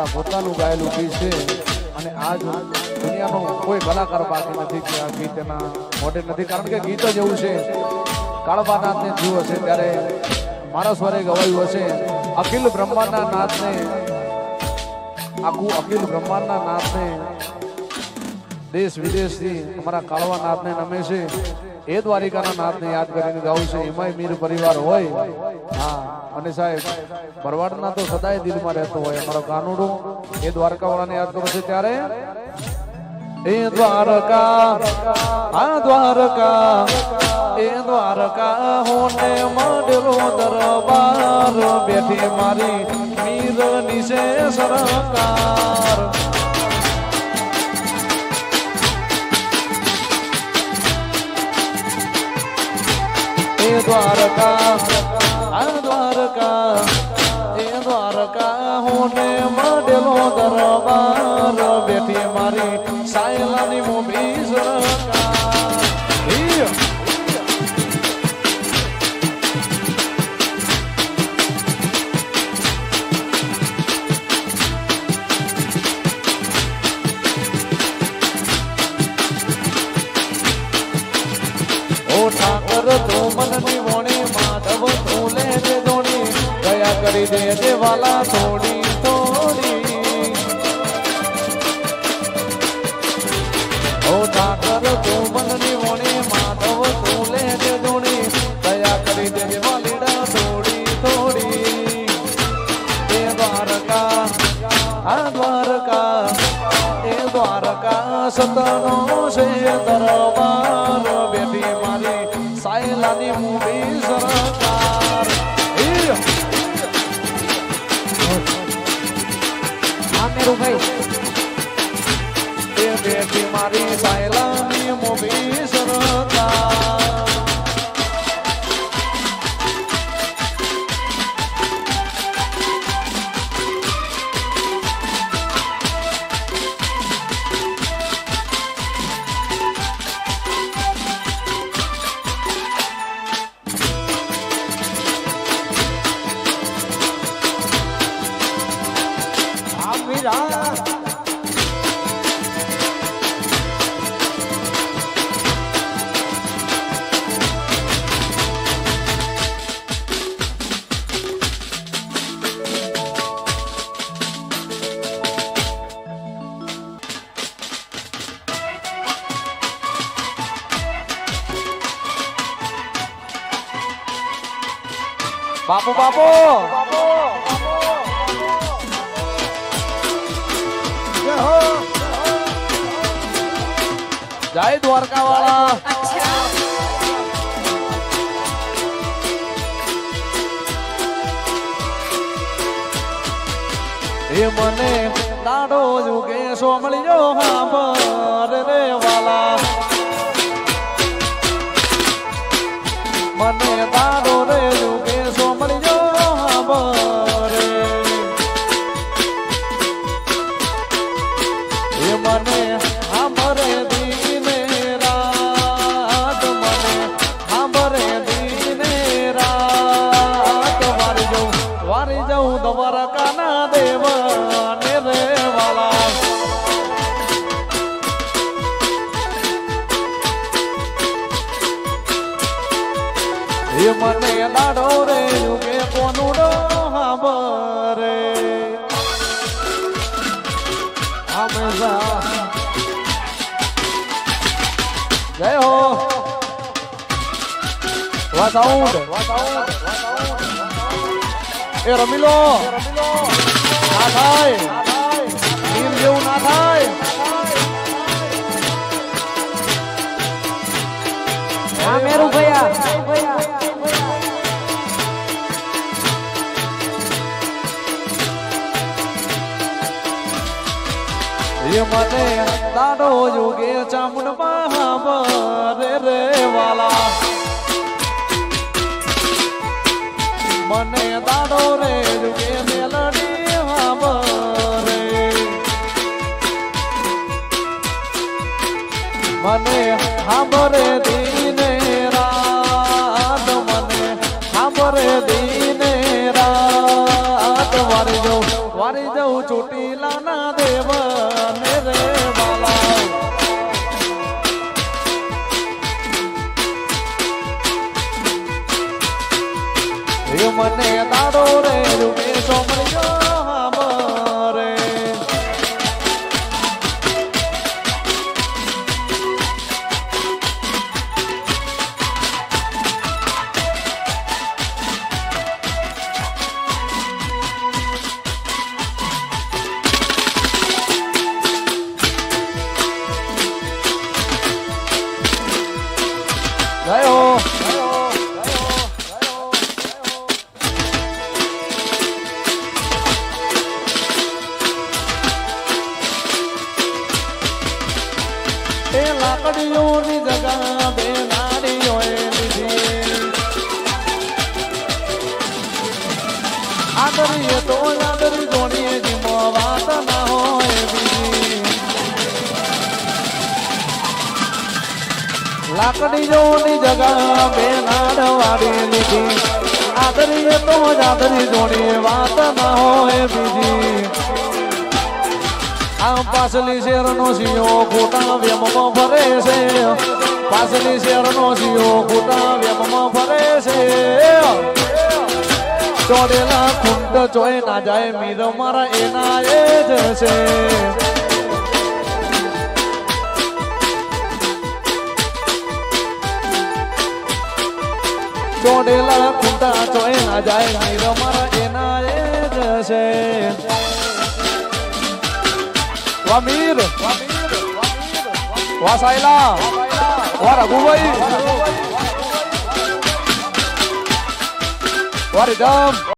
મારા પોતાનું ગાયેલું ગીત છે. અને આજ દુનિયાનો કોઈ કલાકાર બાકી નથી કે આ ગીત એના મોઢે નથી. કારણ કે ગીત જ એવું છે. કાળબાનાથને જીવ હશે ત્યારે મારા સ્વરે ગવાયું હશે. અખિલ બ્રહ્માંડના નાથને, આખું અખિલ બ્રહ્માંડના નાથને દેશ વિદેશથી અમારા કાળવા નાથને નમે છે. એ દ્વારિકાના નાથને યાદ કરીને ગાવું છે. એમાંય મીર પરિવાર હોય. હા. અને સાહેબ, ભરવાડના તો સદાય દિલમાં રહેતો હોય. અમારો કાનુડું એ દ્વારકાવાળાને યાદ કરો છે ત્યારે? એ દ્વારકા, આ દ્વારકા, એ દ્વારકા હોને માંડેલો દરબાર. બેઠી મારી મીર નિશે સરકાર. દ્વારકા આ દ્વારકા એ દ્વારકા હું ને માંડેલો દરબાર. બેઠી મારી સાયલાની મોભી સરકાર કરી દે જે વાલા થોડી થોડી. ઓ ઠાકર, તું મનની વણી, માધવ, તું લે જે ધોણી. દયા કરી દે જે વાલીડા થોડી થોડી. એ દ્વારકા, આ દ્વારકા, એ દ્વારકા સતનો છે દરબાર. હા બાપુ બાપુ! જય દ્વારકા વાળા એ મને દાડો જુગે સોમળ્યો હાંભર રે વાલા. મને દાડો રે જુગે એ મને દાડો રે, યુગે કોનુડો હાંભરે. હંમેશા જય હો. વા સાઉન્ડ એ રમી લો ના થાય. ટીમ જેવું ના થાય. મેરુભાઈ એ મને દાડો જોગે ચામુંડ રે રે વાલા. મને દાડો રે જોગે મેલડી હાબરે મને હાંભરે દીને વારી જવું મારી ના દેવ ને રે મને દાડો રે લાકડીઓની જગા બે નાડવાડી લીધી. આદરીએ તો આદરી જોડી, વાત ના હોય બીજી. આ પાછલી શેરનો સિયો ખોટા વ્યમમાં ફરે છે. પાછલી શેરનો સિયો ખોટા વ્યમમાં ફરે છે. ચોડેલા ખુંડ ચોય ના જાય, મીર મારા એના એ જ ખૂંટા ચોય ના જાય મીર મારા એના